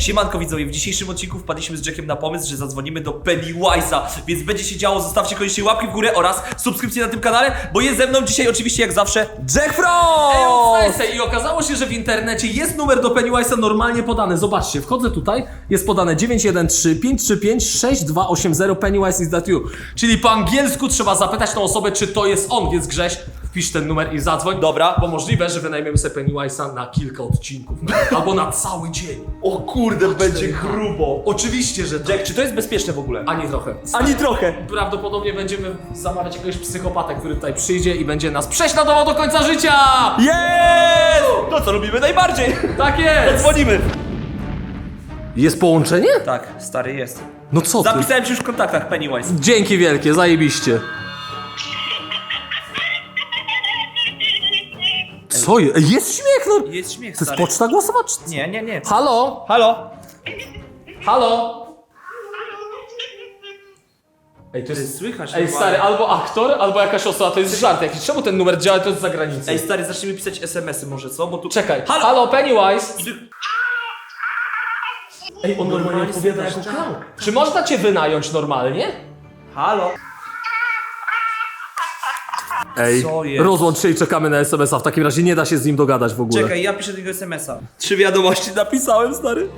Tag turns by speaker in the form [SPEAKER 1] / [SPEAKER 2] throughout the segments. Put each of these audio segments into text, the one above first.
[SPEAKER 1] Siemanko widzowie, w dzisiejszym odcinku wpadliśmy z Jackiem na pomysł, że zadzwonimy do Pennywise'a, więc będzie się działo, zostawcie koniecznie łapki w górę oraz subskrypcję na tym kanale, bo jest ze mną dzisiaj oczywiście jak zawsze Jack Frost!
[SPEAKER 2] Ej, I okazało się, że w internecie jest numer do Pennywise'a normalnie podany. Zobaczcie, wchodzę tutaj, jest podane 913 535 6280 Pennywise is that you. Czyli po angielsku trzeba zapytać tą osobę, czy to jest on, więc Grześ, wpisz ten numer i zadzwoń.
[SPEAKER 1] Dobra.
[SPEAKER 2] Bo możliwe, że wynajmiemy sobie Pennywise'a na kilka odcinków, nawet, albo na cały dzień.
[SPEAKER 1] O kurde, będzie grubo.
[SPEAKER 2] Oczywiście, że tak.
[SPEAKER 1] Jack, czy to jest bezpieczne w ogóle?
[SPEAKER 2] Ani trochę.
[SPEAKER 1] Ani trochę.
[SPEAKER 2] Prawdopodobnie będziemy zamawiać jakiegoś psychopatę, który tutaj przyjdzie i będzie nas prześladował do końca życia!
[SPEAKER 1] Jest! To co lubimy najbardziej.
[SPEAKER 2] Tak jest!
[SPEAKER 1] Dzwonimy.
[SPEAKER 2] Jest połączenie?
[SPEAKER 1] Tak, stary jest.
[SPEAKER 2] No co ty?
[SPEAKER 1] Zapisałem się już w kontaktach Pennywise.
[SPEAKER 2] Dzięki wielkie, zajebiście. Co jest? Ej, Jest śmiech, no!
[SPEAKER 1] Jest śmiech,
[SPEAKER 2] To jest
[SPEAKER 1] stary.
[SPEAKER 2] poczta głosowa czy...
[SPEAKER 1] Nie, nie, nie.
[SPEAKER 2] Halo?
[SPEAKER 1] Halo?
[SPEAKER 2] Halo? Ej, to
[SPEAKER 1] Ty
[SPEAKER 2] jest...
[SPEAKER 1] słychać
[SPEAKER 2] Ej,
[SPEAKER 1] normalnie.
[SPEAKER 2] stary, albo aktor, albo jakaś osoba, to jest żart jakiś. Czemu ten numer działa, to jest z zagranicy?
[SPEAKER 1] Ej, stary, zacznijmy pisać SMS-y może, co? Bo tu...
[SPEAKER 2] Czekaj.
[SPEAKER 1] Halo?
[SPEAKER 2] Halo, Pennywise? Ej, on normalnie odpowiada jako. Czy można cię wynająć normalnie?
[SPEAKER 1] Halo?
[SPEAKER 2] Ej,
[SPEAKER 1] Co jest?
[SPEAKER 2] rozłącz się i czekamy na SMS-a. W takim razie nie da się z nim dogadać w ogóle.
[SPEAKER 1] Czekaj, ja piszę tego SMS-a. Trzy wiadomości napisałem, stary.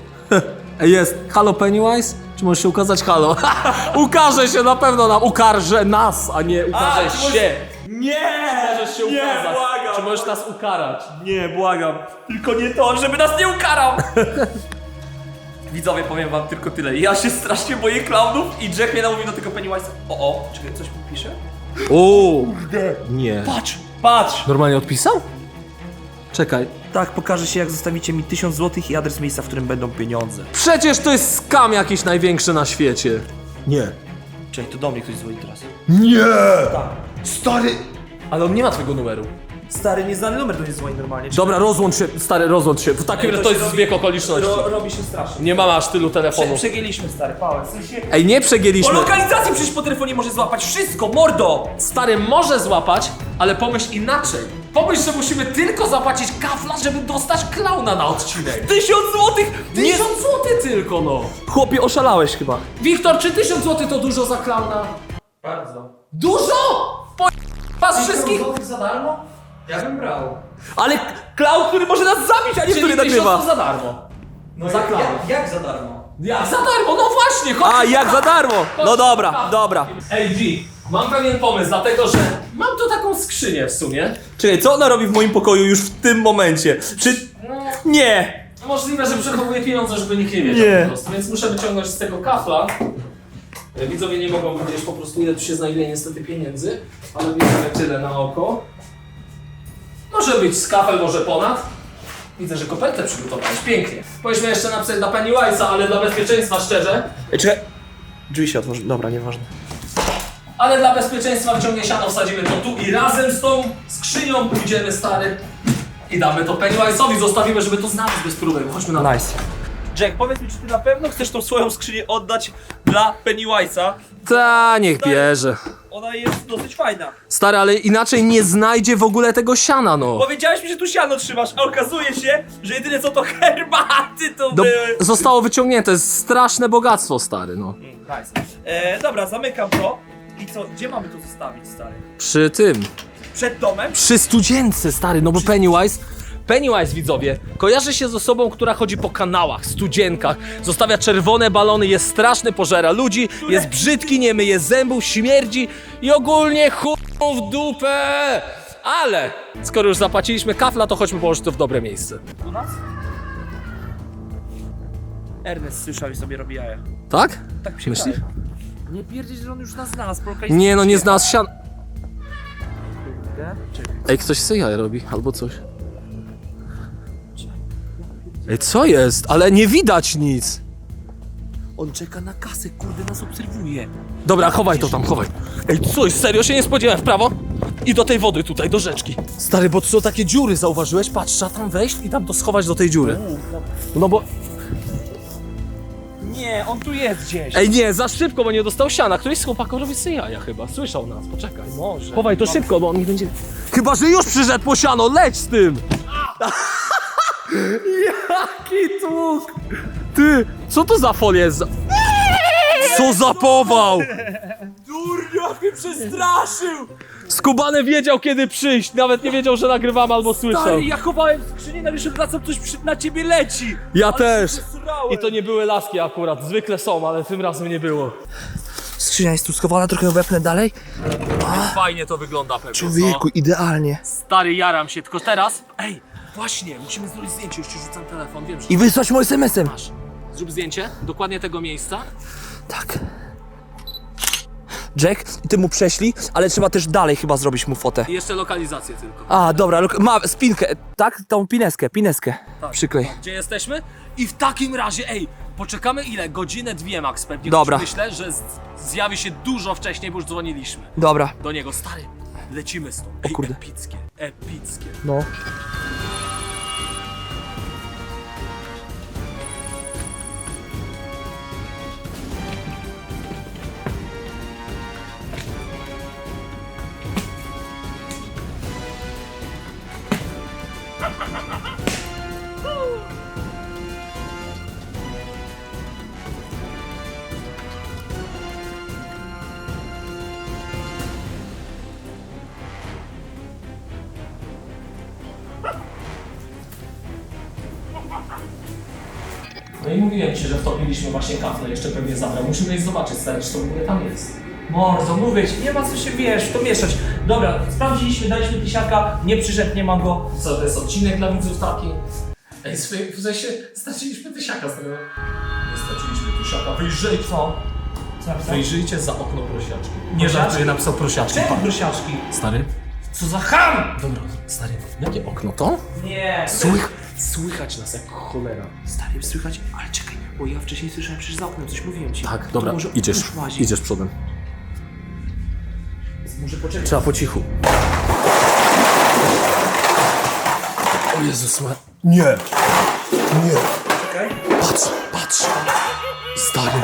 [SPEAKER 2] Ej, Jest. Halo Pennywise? Czy możesz się ukazać? Halo. ukaże się na pewno nam. Ukarże nas, a nie ukaże
[SPEAKER 1] możesz-
[SPEAKER 2] się.
[SPEAKER 1] Nie!
[SPEAKER 2] Możesz się
[SPEAKER 1] nie,
[SPEAKER 2] ukazać.
[SPEAKER 1] błagam.
[SPEAKER 2] Czy możesz nas ukarać?
[SPEAKER 1] Nie, błagam. Tylko nie to, żeby nas nie ukarał. Widzowie, powiem wam tylko tyle. Ja się strasznie boję klaunów i Jack mnie namówił do tego Pennywise'a. O, o, czekaj, coś mi pisze?
[SPEAKER 2] O, Nie.
[SPEAKER 1] Patrz, patrz.
[SPEAKER 2] Normalnie odpisał? Czekaj.
[SPEAKER 1] Tak, pokaże się jak zostawicie mi 1000 zł i adres miejsca, w którym będą pieniądze.
[SPEAKER 2] Przecież to jest skam jakiś największy na świecie. Nie.
[SPEAKER 1] Czekaj, to do mnie ktoś dzwoni teraz.
[SPEAKER 2] Nie!
[SPEAKER 1] Tak.
[SPEAKER 2] Stary! Ale on nie ma twojego numeru.
[SPEAKER 1] Stary, nieznany numer do mnie dzwoni normalnie.
[SPEAKER 2] Dobra, rozłącz się, stary, rozłącz się. W takim
[SPEAKER 1] Ej,
[SPEAKER 2] razie
[SPEAKER 1] to
[SPEAKER 2] jest
[SPEAKER 1] robi-
[SPEAKER 2] zbieg okoliczności.
[SPEAKER 1] Ro, robi się strasznie.
[SPEAKER 2] Nie mamy aż tylu
[SPEAKER 1] Prze,
[SPEAKER 2] telefonów.
[SPEAKER 1] przegięliśmy, stary, Paweł. W sensie...
[SPEAKER 2] Ej, nie
[SPEAKER 1] O
[SPEAKER 2] przegięliśmy.
[SPEAKER 1] lokalizacji przecież po telefonie może złapać wszystko, mordo!
[SPEAKER 2] Stary może złapać, ale pomyśl inaczej. Pomyśl, że musimy tylko zapłacić kafla, żeby dostać klauna na odcinek.
[SPEAKER 1] 1000 złotych! Nie...
[SPEAKER 2] Tysiąc złotych tylko, no.
[SPEAKER 1] Chłopie, oszalałeś chyba.
[SPEAKER 2] Wiktor, czy tysiąc złotych to dużo za klauna?
[SPEAKER 1] Bardzo.
[SPEAKER 2] Dużo? Po... Was wszystkich?
[SPEAKER 1] za darmo? Ja bym brał. Ale klaun, który może nas zabić, a nie który
[SPEAKER 2] Czyli
[SPEAKER 1] nagrywa.
[SPEAKER 2] to za darmo.
[SPEAKER 1] No
[SPEAKER 2] za klaun.
[SPEAKER 1] jak za darmo?
[SPEAKER 2] Jak za darmo? No właśnie, chodź.
[SPEAKER 1] A, jak za darmo! No dobra, dobra.
[SPEAKER 2] Ej, G, mam pewien pomysł, dlatego że mam tu taką skrzynię w sumie.
[SPEAKER 1] Czekaj, co ona robi w moim pokoju już w tym momencie? Czy...
[SPEAKER 2] No,
[SPEAKER 1] Nie!
[SPEAKER 2] Możliwe, że przechowuje pieniądze, żeby nikt nie wiedział
[SPEAKER 1] Nie.
[SPEAKER 2] po prostu, więc muszę wyciągnąć z tego kafla. E, Widzowie nie mogą widzieć po prostu ile tu się znajduje niestety pieniędzy, ale widzimy tyle na oko. Może być z kafel, może ponad. Widzę, że kopertę przygotowałeś, pięknie. Powinniśmy jeszcze napisać dla Pennywise'a, ale dla bezpieczeństwa szczerze.
[SPEAKER 1] Ej, czekaj. Drzwi się otworzy. Dobra, nieważne.
[SPEAKER 2] Ale dla bezpieczeństwa w ciągnie siano wsadzimy to tu i razem z tą skrzynią pójdziemy stary i damy to Pennywise'owi, zostawimy, żeby to znalazł bez problemu. Chodźmy na
[SPEAKER 1] Nice. Jack, powiedz mi, czy ty na pewno chcesz tą swoją skrzynię oddać dla Pennywise'a?
[SPEAKER 2] Ta, niech bierze.
[SPEAKER 1] Ona jest dosyć fajna.
[SPEAKER 2] Stary, ale inaczej nie znajdzie w ogóle tego siana, no.
[SPEAKER 1] Powiedziałeś mi, że tu siano trzymasz, a okazuje się, że jedyne co to herbaty to
[SPEAKER 2] Do,
[SPEAKER 1] były.
[SPEAKER 2] zostało wyciągnięte, jest straszne bogactwo, stary, no.
[SPEAKER 1] Mm, Nice. E, dobra, zamykam to. I co, gdzie mamy to zostawić, stary?
[SPEAKER 2] Przy tym,
[SPEAKER 1] Przed domem?
[SPEAKER 2] przy studzience, stary, no bo Pennywise... Pennywise, widzowie, kojarzy się z osobą, która chodzi po kanałach, studzienkach, zostawia czerwone balony, jest straszny, pożera ludzi, jest brzydki, nie myje zębów, śmierdzi i ogólnie chuj w dupę! Ale, skoro już zapłaciliśmy kafla, to chodźmy położyć to w dobre miejsce.
[SPEAKER 1] U nas? Ernest słyszał i sobie robi jaja.
[SPEAKER 2] Tak?
[SPEAKER 1] Tak mi się
[SPEAKER 2] Myślisz?
[SPEAKER 1] wydaje. Nie pierdzisz, że on już nas znalazł, po lokalizacji.
[SPEAKER 2] Nie no, nie znalazł sian...
[SPEAKER 1] Czekaj.
[SPEAKER 2] Ej, ktoś sobie jaja robi, albo coś. Ej, co jest? Ale nie widać nic.
[SPEAKER 1] On czeka na kasę, kurde, nas obserwuje.
[SPEAKER 2] Dobra, chowaj to tam, chowaj. Ej, coś, serio się nie spodziewałem, w prawo? I do tej wody tutaj, do rzeczki. Stary, bo tu są takie dziury, zauważyłeś? Patrz, trzeba tam wejść i tam to schować do tej dziury. No bo...
[SPEAKER 1] Nie, on tu jest gdzieś.
[SPEAKER 2] Ej, nie, za szybko, bo nie dostał siana. Któryś z chłopaków robi sobie jaja chyba. Słyszał nas, poczekaj.
[SPEAKER 1] Może.
[SPEAKER 2] Chowaj to szybko, bo on nie będzie... Chyba, że już przyszedł po siano, leć z tym! Jaki tłuk! Ty, co to za folia jest? za- Co za pował!
[SPEAKER 1] Durniu, jak mnie przestraszył!
[SPEAKER 2] Skubany wiedział kiedy przyjść, nawet nie wiedział, że nagrywamy albo słyszał.
[SPEAKER 1] Stary, ja chowałem skrzynię, nagle wracam, coś przy, na ciebie leci!
[SPEAKER 2] Ja
[SPEAKER 1] Ale
[SPEAKER 2] też.
[SPEAKER 1] się zesrałem.
[SPEAKER 2] I to nie były laski akurat, zwykle są, ale tym razem nie było.
[SPEAKER 3] Skrzynia jest tu schowana, trochę ją wepnę dalej.
[SPEAKER 2] Fajnie to wygląda pewnie,
[SPEAKER 3] Człowieku, idealnie.
[SPEAKER 2] Stary, jaram się, tylko teraz... Ej, właśnie, musimy zrobić zdjęcie, już ci rzucam telefon, wiem, że
[SPEAKER 3] I wysłać mu SMS-em.
[SPEAKER 2] masz. Zrób zdjęcie, dokładnie tego miejsca.
[SPEAKER 3] Tak. Jack, i ty mu prześlij, ale trzeba też dalej chyba zrobić mu fotę.
[SPEAKER 2] I jeszcze lokalizację tylko.
[SPEAKER 3] A, dobra, lok- ma spinkę, tak? Tą pineskę, pineskę. Przyklej.
[SPEAKER 2] Gdzie jesteśmy? I w takim razie, ej, poczekamy ile? Godzinę, dwie max pewnie.
[SPEAKER 3] Dobra.
[SPEAKER 2] choć Myślę, że z- zjawi się dużo wcześniej, bo już dzwoniliśmy.
[SPEAKER 3] Dobra,
[SPEAKER 2] Do niego, stary, lecimy stąd. Ej,
[SPEAKER 3] kurde.
[SPEAKER 2] epickie, epickie.
[SPEAKER 3] No
[SPEAKER 2] właśnie kafle, jeszcze pewnie zabrał. Musimy je zobaczyć, stary, czy to w ogóle tam jest.
[SPEAKER 1] Mordo, mówię ci, nie ma co się, wiesz, w to mieszać. Dobra, sprawdziliśmy, daliśmy tysiaka, nie przyszedł, nie mam go.
[SPEAKER 2] Co, to jest odcinek dla widzów taki? Ej, słuchaj, w sensie straciliśmy tysiaka z tego. Nie straciliśmy tysiaka, wyjrzyjcie.
[SPEAKER 1] Co? Co napisał?
[SPEAKER 2] Wyjrzyjcie za okno prosiaczki. Nie
[SPEAKER 1] Prosiaczki?
[SPEAKER 2] żartuję, napisał prosiaczki.
[SPEAKER 1] Czemu grusiaczki?
[SPEAKER 2] Stary?
[SPEAKER 1] Co za ham!
[SPEAKER 2] Dobra, stary, jakie okno to?
[SPEAKER 1] Nie.
[SPEAKER 2] Słych, słychać nas jak cholera.
[SPEAKER 3] Stary, słychać, ale czekaj, bo ja wcześniej słyszałem przecież za oknem, coś mówiłem ci.
[SPEAKER 2] Tak,
[SPEAKER 3] To
[SPEAKER 2] dobra,
[SPEAKER 3] może
[SPEAKER 2] idziesz,
[SPEAKER 3] już łazi.
[SPEAKER 2] idziesz przodem.
[SPEAKER 1] Może poczekaj.
[SPEAKER 3] Trzeba po cichu.
[SPEAKER 2] O Jezus, ma...
[SPEAKER 3] Nie. Nie.
[SPEAKER 1] Czekaj.
[SPEAKER 2] Patrz, patrz. Stary.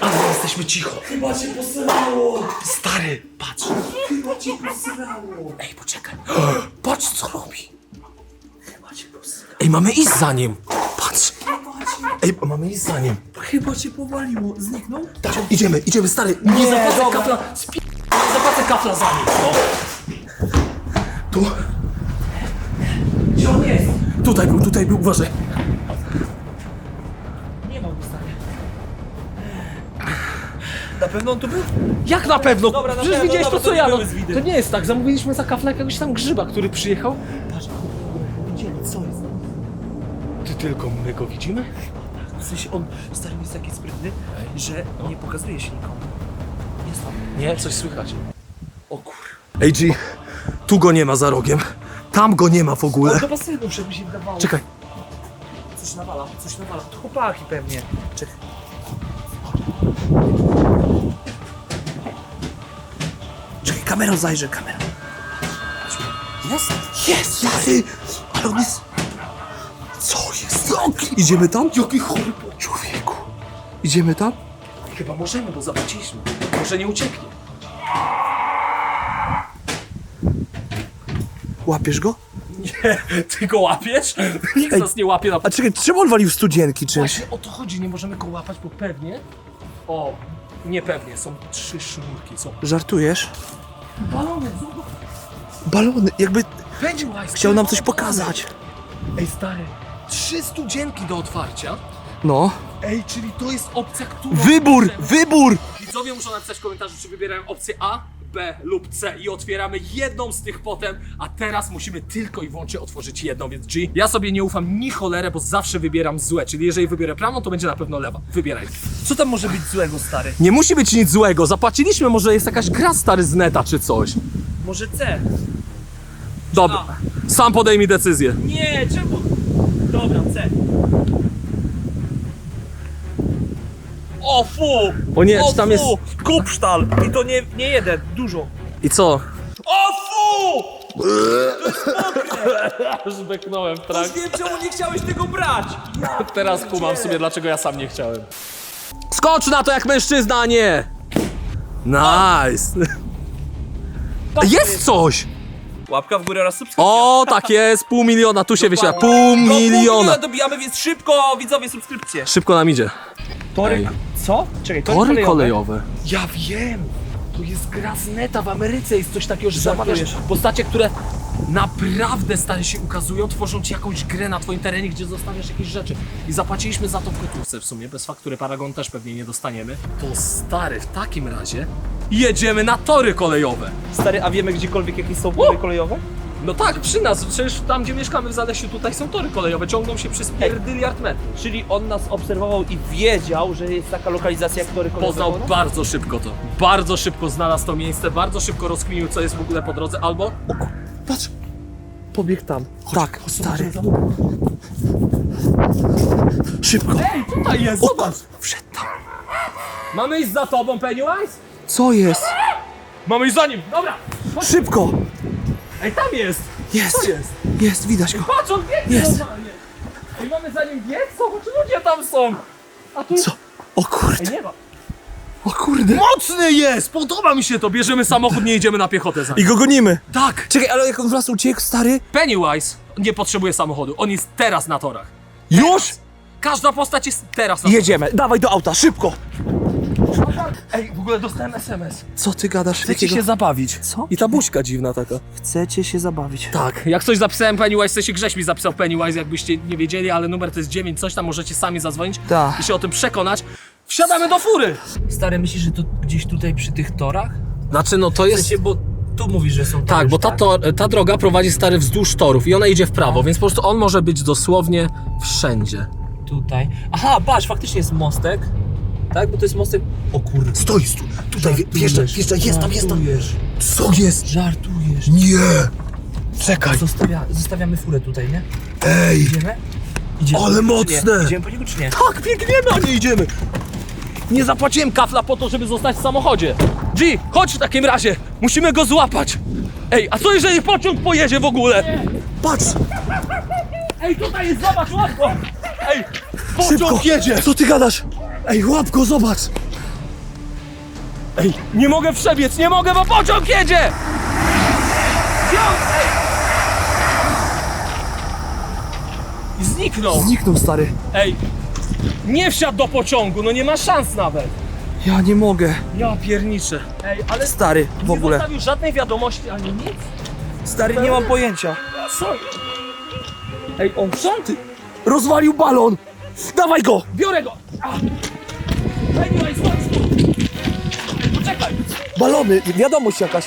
[SPEAKER 2] Ale jesteśmy cicho.
[SPEAKER 1] Chyba cię posrało.
[SPEAKER 2] Stary, patrz.
[SPEAKER 1] Cię posrało.
[SPEAKER 2] Ej, poczekaj. Patrz, co robi.
[SPEAKER 1] Chyba cię posrało.
[SPEAKER 2] Ej, mamy iść za nim. Patrz. Ej, mamy iść za nim.
[SPEAKER 1] Chyba cię powaliło. Zniknął?
[SPEAKER 2] Tak, idziemy, idziemy, stary. Nie,
[SPEAKER 3] Nie,
[SPEAKER 2] zapłacę
[SPEAKER 3] dobra.
[SPEAKER 2] kafla. Spi... Nie zapłacę kafla za nim. O. Tu,
[SPEAKER 1] Gdzie on jest?
[SPEAKER 2] tutaj był, tutaj był, uważaj.
[SPEAKER 1] Na pewno on tu był?
[SPEAKER 2] Jak na pewno?
[SPEAKER 1] Dobra, na
[SPEAKER 2] Przecież
[SPEAKER 1] pewno,
[SPEAKER 2] widziałeś
[SPEAKER 1] dobra,
[SPEAKER 2] to, co ja.
[SPEAKER 1] Były zwidy.
[SPEAKER 2] to nie jest tak, zamówiliśmy za kafla jakiegoś tam grzyba, który przyjechał.
[SPEAKER 1] Patrz, widzieli, co jest?
[SPEAKER 2] Ty tylko my go widzimy?
[SPEAKER 1] W sensie on, stary, jest taki sprytny, że nie pokazuje się nikomu. Jest tam.
[SPEAKER 2] Nie, coś słychać. O kur... Ej, G, tu go nie ma za rogiem. Tam go nie ma w ogóle.
[SPEAKER 1] On do basenu, żeby się wydawało.
[SPEAKER 2] Czekaj.
[SPEAKER 1] Coś nawala, coś nawala. To chłopaki pewnie. Czekaj. Kamerą zajrzę, kamerą.
[SPEAKER 3] Jest? Jest, stary. Ale on jest... Co jest? Jaki? Idziemy tam? Jaki chory Człowieku. Idziemy tam?
[SPEAKER 2] Chyba możemy, bo zapłaciliśmy. Może nie ucieknie.
[SPEAKER 3] Łapiesz go?
[SPEAKER 2] Ty go łapiesz? Nikt
[SPEAKER 3] Ej.
[SPEAKER 2] nas nie łapie na...
[SPEAKER 3] A czekaj, czemu on walił studzienki czymś?
[SPEAKER 2] Właśnie o to chodzi, nie możemy go łapać, bo pewnie... O, niepewnie, są trzy sznurki, są
[SPEAKER 3] Żartujesz?
[SPEAKER 2] Balony, zobacz.
[SPEAKER 3] Balony, jakby
[SPEAKER 2] Pennywise,
[SPEAKER 3] chciał nam coś pokazać.
[SPEAKER 2] Ej, stary, trzy studzienki do otwarcia.
[SPEAKER 3] No.
[SPEAKER 2] Ej, czyli to jest opcja, którą...
[SPEAKER 3] Wybór, wybór!
[SPEAKER 2] Widzowie muszą napisać w komentarzu, czy wybierają opcję A, B lub C i otwieramy jedną z tych potem, a teraz musimy tylko i wyłącznie otworzyć jedną, więc G. Ja sobie nie ufam ni cholerę, bo zawsze wybieram złe, czyli jeżeli wybiorę prawą, to będzie na pewno lewa. Wybieraj.
[SPEAKER 1] Co tam może być złego, stary?
[SPEAKER 2] Nie musi być nic złego, zapłaciliśmy, może jest jakaś gra stary z neta czy coś.
[SPEAKER 1] Może C?
[SPEAKER 2] Dobra, sam podejmij decyzję.
[SPEAKER 1] Nie, czemu? Dobra, C. O fu!
[SPEAKER 2] O nie,
[SPEAKER 1] o
[SPEAKER 2] czy tam
[SPEAKER 1] fu!
[SPEAKER 2] jest-
[SPEAKER 1] Kupsztal! I to nie, nie jeden, dużo.
[SPEAKER 2] I co?
[SPEAKER 1] O fu!
[SPEAKER 2] Zbeknąłem w
[SPEAKER 1] Już wiem, czemu nie chciałeś tego brać!
[SPEAKER 2] Teraz kumam sobie, dlaczego ja sam nie chciałem. Skocz na to jak mężczyzna, a nie! Nice! Jest coś!
[SPEAKER 1] Łapka w górę oraz subskrypcja.
[SPEAKER 2] O, tak jest, pół miliona, tu się wyświetla, pół
[SPEAKER 1] Do pół
[SPEAKER 2] miliona.
[SPEAKER 1] dobijamy, więc szybko, widzowie, subskrypcję.
[SPEAKER 2] Szybko nam idzie.
[SPEAKER 1] Tory...
[SPEAKER 2] Ej.
[SPEAKER 1] Co? Czekaj, tory,
[SPEAKER 2] Tory
[SPEAKER 1] kolejowe.
[SPEAKER 2] kolejowe. Ja wiem. To jest gra z neta w Ameryce, jest coś takiego, że zamawiasz
[SPEAKER 1] Żartujesz.
[SPEAKER 2] postacie, które naprawdę stale się ukazują, tworzą ci jakąś grę na twoim terenie, gdzie zostawiasz jakieś rzeczy. I zapłaciliśmy za to w gotówce w sumie, bez faktury Paragon też pewnie nie dostaniemy. To stary, w takim razie jedziemy na tory kolejowe.
[SPEAKER 1] Stary, a wiemy gdziekolwiek jakieś są tory kolejowe?
[SPEAKER 2] No tak, przy nas, przecież tam gdzie mieszkamy w Zalesiu, tutaj są tory kolejowe, ciągną się przez pierdyliard metrów.
[SPEAKER 1] Czyli on nas obserwował i wiedział, że jest taka lokalizacja jak tory kolejowe.
[SPEAKER 2] Poznał bardzo szybko to. Bardzo szybko znalazł to miejsce, bardzo szybko rozkminił, co jest w ogóle po drodze, albo
[SPEAKER 3] Patrz. Pobiegł tam. tak, stary. Szybko.
[SPEAKER 2] Tutaj jest, zobacz!
[SPEAKER 3] Wszedł tam.
[SPEAKER 2] Mamy iść za tobą, Pennywise?
[SPEAKER 3] Co jest?
[SPEAKER 2] Mamy iść za nim, dobra!
[SPEAKER 3] Szybko.
[SPEAKER 2] Ej, tam jest!
[SPEAKER 3] Jest.
[SPEAKER 2] Co jest?
[SPEAKER 3] Jest, widać go.
[SPEAKER 2] Patrz, on biegnie
[SPEAKER 3] Jest.
[SPEAKER 2] normalnie! Ej, mamy za nim biec? Zobacz, ludzie tam są! A tu
[SPEAKER 3] Co? O kurde.
[SPEAKER 2] Ej, nie ma.
[SPEAKER 3] O kurde.
[SPEAKER 2] Mocny jest! Podoba mi się to, bierzemy samochód, nie idziemy na piechotę za
[SPEAKER 3] I
[SPEAKER 2] nim.
[SPEAKER 3] go gonimy.
[SPEAKER 2] Tak!
[SPEAKER 3] Czekaj, ale jak on wraz uciekł, stary?
[SPEAKER 2] Pennywise nie potrzebuje samochodu, on jest teraz na torach.
[SPEAKER 3] Już?
[SPEAKER 2] Każda postać jest teraz na torach.
[SPEAKER 3] Jedziemy. Dawaj do auta, szybko.
[SPEAKER 2] Ej, w ogóle dostałem SMS.
[SPEAKER 3] Co ty gadasz?
[SPEAKER 2] Chcecie się zabawić.
[SPEAKER 3] Co?
[SPEAKER 2] I ta buźka dziwna taka.
[SPEAKER 3] Chcecie się zabawić.
[SPEAKER 2] Tak, jak coś zapisałem Pennywise, to się Grześ mi zapisał Pennywise, jakbyście nie wiedzieli, ale numer to jest 9, coś tam możecie sami zadzwonić
[SPEAKER 3] Tak.
[SPEAKER 2] i się o tym przekonać. Wsiadamy do fury!
[SPEAKER 4] Stary, myślisz, że to gdzieś tutaj przy tych torach?
[SPEAKER 2] Znaczy, no to
[SPEAKER 4] W
[SPEAKER 2] jest...
[SPEAKER 4] sensie, bo tu mówisz, że są tory,
[SPEAKER 2] Tak, bo ta,
[SPEAKER 4] tak?
[SPEAKER 2] tor, ta droga prowadzi stary wzdłuż torów i ona idzie w prawo, więc po prostu on może być dosłownie wszędzie.
[SPEAKER 4] Tutaj. Aha, patrz, faktycznie jest mostek. Tak, bo to jest mostek... O kurde.
[SPEAKER 3] Stoi, stu. Tutaj, wjeżdżaj, wjeżdżaj, jest tam, jest tam.
[SPEAKER 4] Żartujesz.
[SPEAKER 3] Co jest?
[SPEAKER 4] Żartujesz.
[SPEAKER 3] Nie. Czekaj.
[SPEAKER 4] Zostawia, zostawiamy furę tutaj, nie?
[SPEAKER 3] Ej.
[SPEAKER 4] Idziemy? Idziemy
[SPEAKER 3] Ale
[SPEAKER 4] czy nie?
[SPEAKER 3] mocne.
[SPEAKER 4] Idziemy po niego czy nie?
[SPEAKER 2] Tak, biegniemy, a nie idziemy! Nie zapłaciłem kafla po to, żeby zostać w samochodzie. G, chodź w takim razie, musimy go złapać. Ej, a co jeżeli pociąg pojedzie w ogóle?
[SPEAKER 3] Patrz.
[SPEAKER 2] Ej, tutaj jest, zobacz, łatwo! Ej,
[SPEAKER 3] Szybko.
[SPEAKER 2] pociąg jedzie!
[SPEAKER 3] Co ty gadasz? Ej, łap go, zobacz.
[SPEAKER 2] Ej, nie mogę przebiec, nie mogę, bo pociąg jedzie! Ej! I zniknął!
[SPEAKER 3] Zniknął, stary.
[SPEAKER 2] Ej, nie wsiadł do pociągu, no nie ma szans nawet.
[SPEAKER 3] Ja nie mogę.
[SPEAKER 2] Ja pierniczę. Ej, ale
[SPEAKER 3] Stary, w
[SPEAKER 2] nie
[SPEAKER 3] ogóle.
[SPEAKER 2] zostawił żadnej wiadomości ani nic.
[SPEAKER 3] Stary, nie mam pojęcia.
[SPEAKER 2] Co? Ej, on co? Ty?
[SPEAKER 3] Rozwalił balon. Dawaj go.
[SPEAKER 2] Biorę go! A!
[SPEAKER 3] Balony, wiadomość jakaś.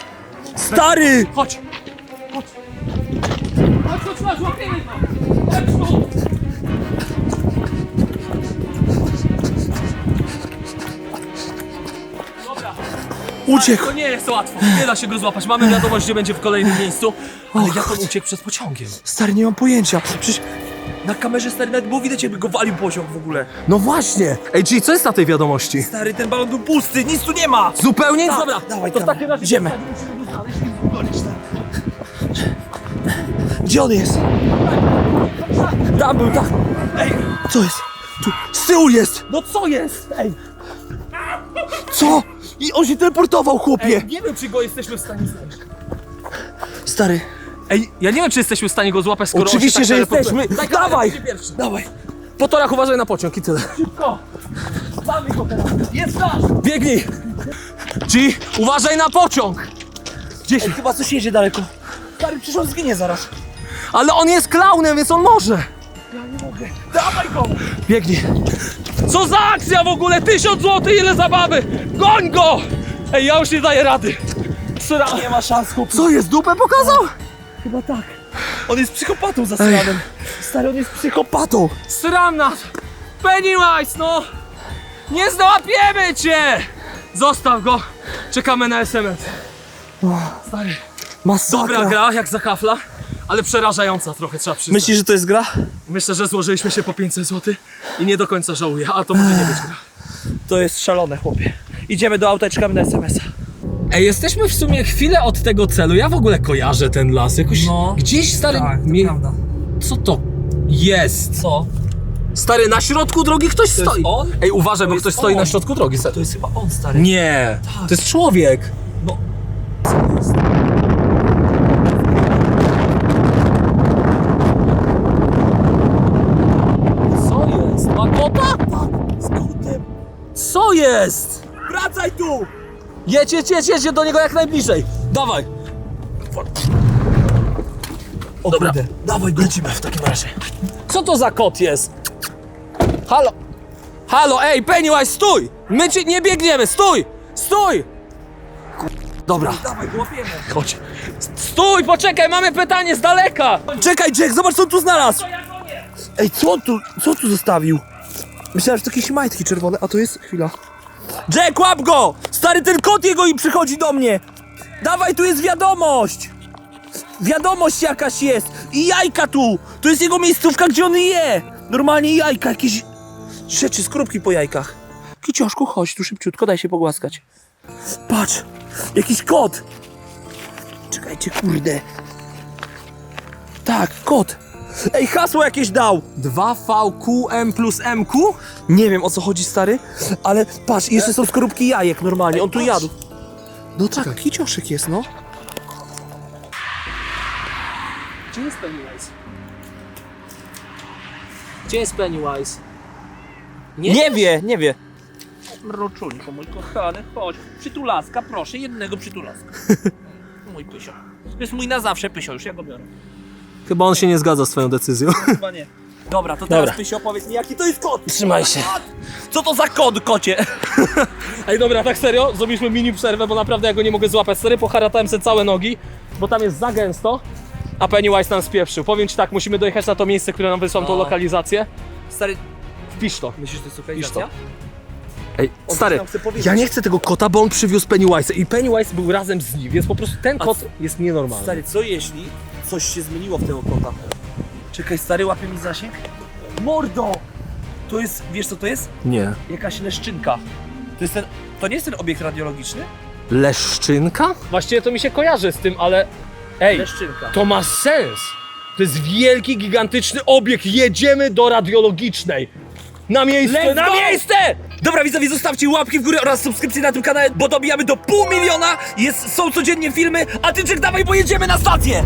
[SPEAKER 3] Stary.
[SPEAKER 2] Chodź! Chodź! Chodź, chodź, chodź, łapiemy! Chodź tu! Dobra,
[SPEAKER 3] Uciekł.
[SPEAKER 2] to nie jest łatwo, nie da się go złapać. Mamy wiadomość, gdzie będzie w kolejnym miejscu, ale jak on uciekł przed pociągiem?
[SPEAKER 3] Stary, nie mam pojęcia. Przecież...
[SPEAKER 1] Na kamerze stary nawet było widać jakby go walił pociąg w ogóle.
[SPEAKER 3] No właśnie.
[SPEAKER 2] Ej, G, co jest na tej wiadomości?
[SPEAKER 1] Stary, ten balon był pusty, nic tu nie ma!
[SPEAKER 2] Zupełnie?
[SPEAKER 3] Tak,
[SPEAKER 2] Dobra,
[SPEAKER 3] dawaj,
[SPEAKER 2] to w
[SPEAKER 3] kamerę.
[SPEAKER 2] takim razie
[SPEAKER 3] Idziemy.
[SPEAKER 2] musimy go znaleźć i zgonić, tak.
[SPEAKER 3] Gdzie on jest? Tam był, tak. Ej, co jest? Tu, z tyłu jest.
[SPEAKER 2] No co jest? Ej,
[SPEAKER 3] Co? I on się teleportował, chłopie.
[SPEAKER 2] nie wiem, czy go jesteśmy w stanie znaleźć.
[SPEAKER 3] Stary,
[SPEAKER 2] Ej, ja nie wiem, czy jesteśmy w stanie go złapać, skoro
[SPEAKER 3] Oczywiście,
[SPEAKER 2] on się
[SPEAKER 3] że
[SPEAKER 2] tak teleportuje.
[SPEAKER 3] jesteśmy.
[SPEAKER 2] Daj kamerę,
[SPEAKER 3] Dawaj.
[SPEAKER 2] ty pierwszy.
[SPEAKER 3] dawaj.
[SPEAKER 2] Po torach uważaj na pociąg i tyle.
[SPEAKER 1] Szybko! Mamy go teraz! Jest nasz!
[SPEAKER 2] Biegnij! G, uważaj na pociąg! Gdzieś,
[SPEAKER 1] chyba coś jedzie daleko. Stary, przecież on zginie zaraz.
[SPEAKER 2] ale on jest klaunem, więc on może!
[SPEAKER 1] Dawaj go!
[SPEAKER 2] Biegnij! Co za akcja w ogóle? Tysiąc złotych, ile zabawy! Goń go! Ej, ja już nie daję rady! Sra...
[SPEAKER 1] Nie ma szans, chłop.
[SPEAKER 3] Co jest, dupę pokazał?
[SPEAKER 1] Chyba tak. On jest psychopatą zasranym. Stary, on jest psychopatą.
[SPEAKER 2] Sram nas! Pennywise, no! Nie złapiemy cię! Zostaw go! Czekamy na SMS. Stary.
[SPEAKER 3] Masakra.
[SPEAKER 2] Dobra gra, jak za kafla, ale przerażająca trochę, trzeba przyznać.
[SPEAKER 3] Myślisz, że to jest gra?
[SPEAKER 2] Myślę, że złożyliśmy się po 500 zł i nie do końca żałuję, a to może nie być gra.
[SPEAKER 1] To jest szalone, chłopie. Idziemy do auta i czekamy na SMS-a.
[SPEAKER 2] Ej, jesteśmy w sumie chwilę od tego celu. Ja w ogóle kojarzę ten las. Jakoś
[SPEAKER 4] No,
[SPEAKER 2] gdzieś stary.
[SPEAKER 4] Tak, to prawda.
[SPEAKER 2] Co to jest?
[SPEAKER 4] Co?
[SPEAKER 2] Stary, na środku drogi ktoś To
[SPEAKER 4] jest
[SPEAKER 2] stoi.
[SPEAKER 4] on?
[SPEAKER 2] Ej, uważaj, To bo
[SPEAKER 4] jest
[SPEAKER 2] ktoś stoi na środku drogi.
[SPEAKER 4] To jest chyba on, stary.
[SPEAKER 2] Nie, Tak. to jest człowiek.
[SPEAKER 4] No.
[SPEAKER 2] Co to jest? Co jest? Ma kota? Tak, z kotem. Co jest? Wracaj tu! Jedź, jedź, jedź, jedź do niego jak najbliżej. Dawaj. O, Dobra, dawaj, lecimy w takim razie. Co to za kot jest? Halo? Halo, ej, Pennywise, stój! My ci nie biegniemy, stój! Stój! Dobra.
[SPEAKER 1] Dawaj, łapiemy.
[SPEAKER 2] Chodź. Stój, poczekaj, mamy pytanie z daleka!
[SPEAKER 3] Czekaj, Jack, zobacz co on tu znalazł! Ej, co on tu, co on tu zostawił? Myślałem, że to jakieś majtki czerwone, a to jest... Chwila. Jack, łap go! Stary, ten kot jego i przychodzi do mnie! Dawaj, tu jest wiadomość! Wiadomość jakaś jest! I jajka tu! To jest jego miejscówka, gdzie on je! Normalnie jajka, jakieś rzeczy, skorupki po jajkach. Kicioszku, chodź tu szybciutko, daj się pogłaskać. Patrz! Jakiś kot! Czekajcie, kurde. Tak, kot. Ej, hasło jakieś dał!
[SPEAKER 2] 2VQM plus MQ?
[SPEAKER 3] Nie wiem o co chodzi, stary, ale patrz, jeszcze są skorupki jajek normalnie, on tu jadł. No tak, kicioszek jest, no.
[SPEAKER 2] Gdzie jest Pennywise? Gdzie jest Pennywise?
[SPEAKER 3] Nie wie, nie wie.
[SPEAKER 1] Mroczulko, mój kochany, chodź. Przytulaska, proszę, jednego przytulaska. Mój pysio. To jest mój na zawsze pysio, już ja go biorę.
[SPEAKER 2] Chyba on się nie zgadza z twoją decyzją.
[SPEAKER 1] Chyba nie. Dobra, to teraz
[SPEAKER 2] Dobra.
[SPEAKER 1] pysio opowiedz mi, jaki to jest kot?
[SPEAKER 2] Trzymaj się.
[SPEAKER 1] Co to za kot, kocie?
[SPEAKER 2] Ej, dobra, tak serio, zrobiliśmy mini przerwę, bo naprawdę ja go nie mogę złapać. Serio, poharatałem sobie całe nogi, bo tam jest za gęsto, a Pennywise nam spieprzył. Powiem ci tak, musimy dojechać na to miejsce, które nam wysłał tą
[SPEAKER 1] No.
[SPEAKER 2] lokalizację.
[SPEAKER 1] Stary,
[SPEAKER 2] Wpisz to.
[SPEAKER 1] myślisz, że to jest lokalizacja?
[SPEAKER 2] Ej,
[SPEAKER 1] On
[SPEAKER 2] stary,
[SPEAKER 1] coś nam chce powiedzieć.
[SPEAKER 2] ja nie chcę tego kota, bo on przywiózł Pennywise'a i Pennywise był razem z nim, więc po prostu ten kot jest nienormalny.
[SPEAKER 1] Stary, co jeśli coś się zmieniło w tego kota? Czekaj, stary, łapie mi zasięg? Mordo! To jest, wiesz co to jest?
[SPEAKER 2] Nie.
[SPEAKER 1] Jakaś leszczynka. To jest ten, to nie jest ten obiekt radiologiczny?
[SPEAKER 2] Leszczynka? Właściwie to mi się kojarzy z tym, ale... Ej,
[SPEAKER 1] Leszczynka.
[SPEAKER 2] to ma sens! To jest wielki, gigantyczny obiekt, jedziemy do radiologicznej! Na miejsce,
[SPEAKER 1] Let's
[SPEAKER 2] na
[SPEAKER 1] go!
[SPEAKER 2] miejsce!
[SPEAKER 1] Dobra widzowie, zostawcie łapki w górę oraz subskrypcję na tym kanale, bo dobijamy do pół miliona, jest, są codziennie filmy, a ty Jack dawaj, bo jedziemy na stację!